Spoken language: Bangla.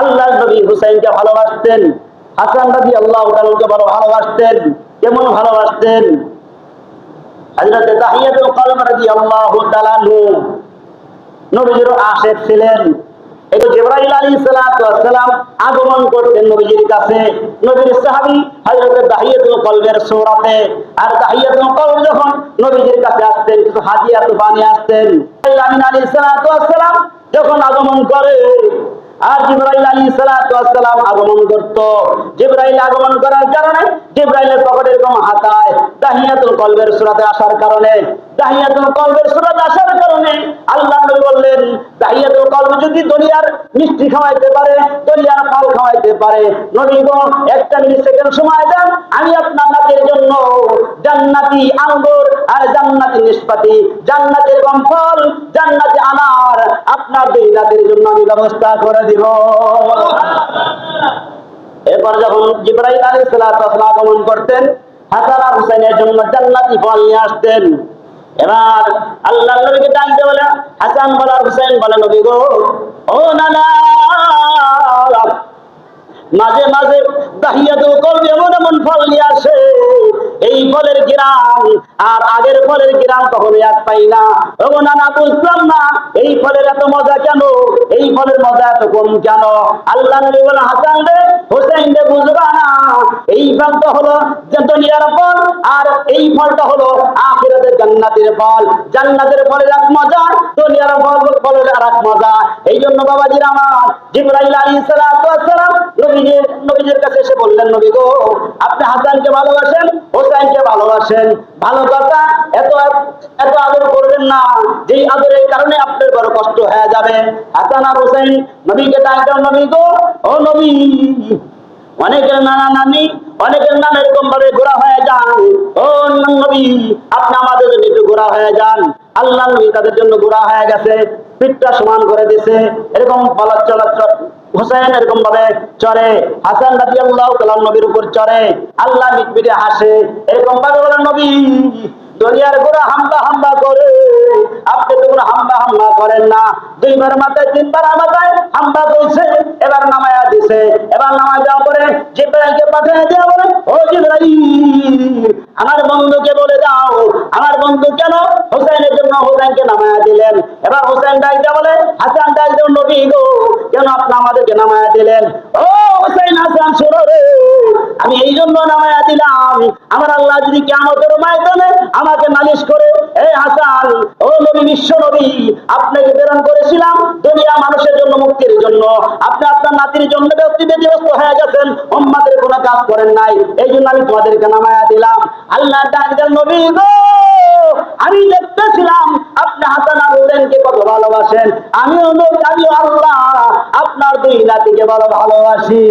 আল্লাহ নবী হুসাইনকে ভালোবাসতেন, হাসান রাজি আল্লাহ ভালো ভালোবাসতেন, কেমন ভালোবাসতেন? তাহিয়াতুল কলম তাআলা আশেক ছিলেন। আলাইহিস সালাম আগমন করতেন নবীজির কাছে। নবীর সাহাবী তাহিয়াতুল সূরাতে। আর তাহিয়াতুল যখন নবীজির কাছে আসতেন, কিছু হাদিয়া তুফা নিয়ে আসতেন আমিন আলাইহিস সালাম যখন আগমন করে আর জিব্রাইল ওয়াস সালাম আগমন করত। জিব্রাইল আগমন করার কারণে জিব্রাইলের পকেটে এরকম হাতায় তাহিয়াতুল কলবের সূরাতে আসার কারণে তাহিয়াতুল কলবের সূরাতে আসার কারণে আল্লাহ নবী বললেন তাহিয়াতুল কলব যদি দুনিয়ার মিষ্টি খাওয়াইতে পারে দুনিয়ার ফল খাওয়াইতে পারে, নবী গো, একটা মিনিট সেকেন্ড সময় দেন, আমি আপনার নাকের জন্য জান্নাতি আঙ্গুর আর জান্নাতি নিষ্পাতি জান্নাতি এরকম ফল, জান্নাতি আপনার দুই রাতের জন্য আমি ব্যবস্থা করে দিব। এরপর যখন সালাতু ওয়াস সালাম আগমন করতেন, হাসান আর হুসাইনের জন্য জান্নাতি ফল নিয়ে আসতেন। এবার আল্লাহ নবীকে ডাকতে বলে, হাসান বলে আর হুসাইন বলে, নবী গো, ও নানা, মাঝে মাঝে দাহিয়াতুল কলবি এমন এমন ফল নিয়ে আসে। এই ফলের গ্রাম, আর আগের ফলের গ্রাম কখনো এক পাই না। ও নানা, বুঝলাম না, এই ফলের এত মজা কেন? এই ফলের মজা এত কম কেন? আল্লাহ নবী হাসান রে, হোসেন রে, বুঝবা না, এই ফলটা হলো দুনিয়ার ফল, আর এই ফলটা হলো আখিরাতের জান্নাতের ফল। জান্নাতের ফলের এক মজা, দুনিয়ার ফল, ফলের আর এক মজা। এই জন্য বাবাজির আমার জিব্রাইল আলাইহিস সালাম নবীজির নবীজির এসে বললেন, নবী গো, আপনি হাসানকে ভালোবাসেন হোসেনকে ভালোবাসেন। ভালো কথা, এত এত আদর করবেন না। যেই আদরের কারণে আপনার বড় কষ্ট হয়ে যাবে। হাসান আর হোসেন নবীকে ডাকবেন নবী গো, ও নবী, অনেকের নানা নানি, অনেকের নাম এরকম ভাবে ঘোরা হয়ে যান। ও নবী, আপনি আমাদের জন্য একটু ঘোরা হয়ে যান। আল্লাহ নবী তাদের জন্য ঘোরা হয়ে গেছে, পিঠটা সমান করে দিছে এরকম বলার চলার হোসেন এরকম ভাবে চড়ে, হাসান রাজি কালাম নবীর উপর চড়ে, আল্লাহ মিটমিটে হাসে, এরকম ভাবে বলেন নবী, দুনিয়ার গোড়া হামলা হামলা করে, আপনি তো কোনো হামলা হামলা করেন না। দুইবার মাথায়, তিনবার মাথায় হামলা করেছে, এবার নামায়া দিছে। এবার নামায় দেওয়া পরে জিব্রাইলকে পাঠিয়ে দেওয়া বলে, ও জিব্রাইল, আমার বন্ধুকে বলে দাও, আমার বন্ধু কেন হোসেনের নামায়া দিলেন। এবার হোসেন ডাক দেওয়া বলে, হাসান, ডাক দেও নবী গো। কেন আপনি আমাদেরকে নামায়া দিলেন? ও হোসেন হাসান, শোনো রে। আমি এই জন্য নামায়া দিলাম। আমার আল্লাহ যদি কেমতের ময়দানে আমাকে নালিশ করে এই হাসান, ও নবী, বিশ্ব নবী, আপনাকে প্রেরণ করেছিলাম দুনিয়া মানুষের জন্য, মুক্তির জন্য। আপনি আপনার নাতির জন্য ব্যক্তি ব্যতিব্যস্ত হয়ে গেছেন। উম্মাদের কোনো কাজ করেন নাই। এই জন্য আমি তোমাদেরকে নামায়া দিলাম। আল্লাহ ডাকদের নবী গো, আমি দেখতেছিলাম আপনি হাসান আর হুসেনকে কত ভালোবাসেন? আমিও অনুরোধ আল্লাহ, আপনার দুই নাতিকে বড় ভালোবাসি।